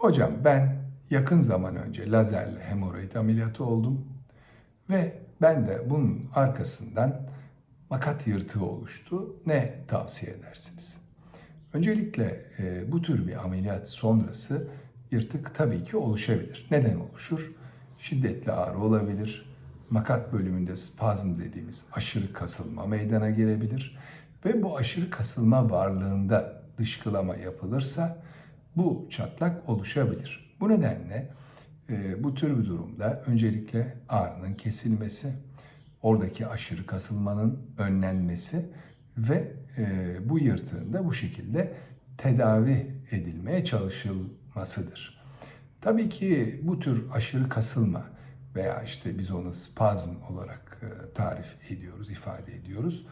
Hocam ben yakın zaman önce lazerle hemoroid ameliyatı oldum ve ben de bunun arkasından makat yırtığı oluştu. Ne tavsiye edersiniz? Öncelikle e, bu tür bir ameliyat sonrası yırtık tabii ki oluşabilir. Neden oluşur? Şiddetli ağrı olabilir. Makat bölümünde spazm dediğimiz aşırı kasılma meydana gelebilir. Ve bu aşırı kasılma varlığında dışkılama yapılırsa bu çatlak oluşabilir. Bu nedenle e, bu tür bir durumda öncelikle ağrının kesilmesi, oradaki aşırı kasılmanın önlenmesi ve e, bu yırtığın da bu şekilde tedavi edilmeye çalışılmasıdır. Tabii ki bu tür aşırı kasılma veya işte biz onu spazm olarak e, tarif ediyoruz, ifade ediyoruz.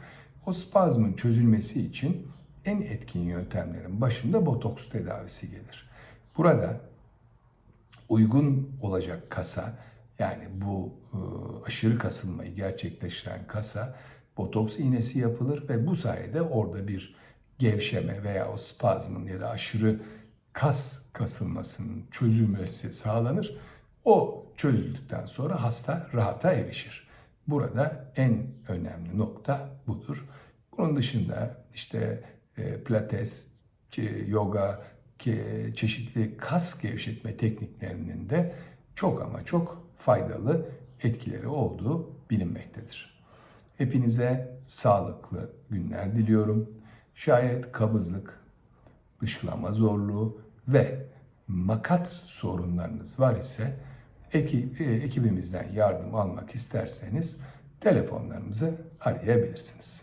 O spazmın çözülmesi için en etkin yöntemlerin başında botoks tedavisi gelir. Burada uygun olacak kasa yani bu e, aşırı kasılmayı gerçekleştiren kasa botoks iğnesi yapılır ve bu sayede orada bir gevşeme veya o spazmın ya da aşırı kas kasılmasının çözülmesi sağlanır. O çözüldükten sonra hasta rahata erişir. Burada en önemli nokta budur. Bunun dışında işte pilates, ki yoga, çeşitli kas gevşetme tekniklerinin de çok ama çok faydalı etkileri olduğu bilinmektedir. Hepinize sağlıklı günler diliyorum. Şayet kabızlık, dışkılama zorluğu ve makat sorunlarınız var ise e, ekibimizden yardım almak isterseniz telefonlarımızı arayabilirsiniz.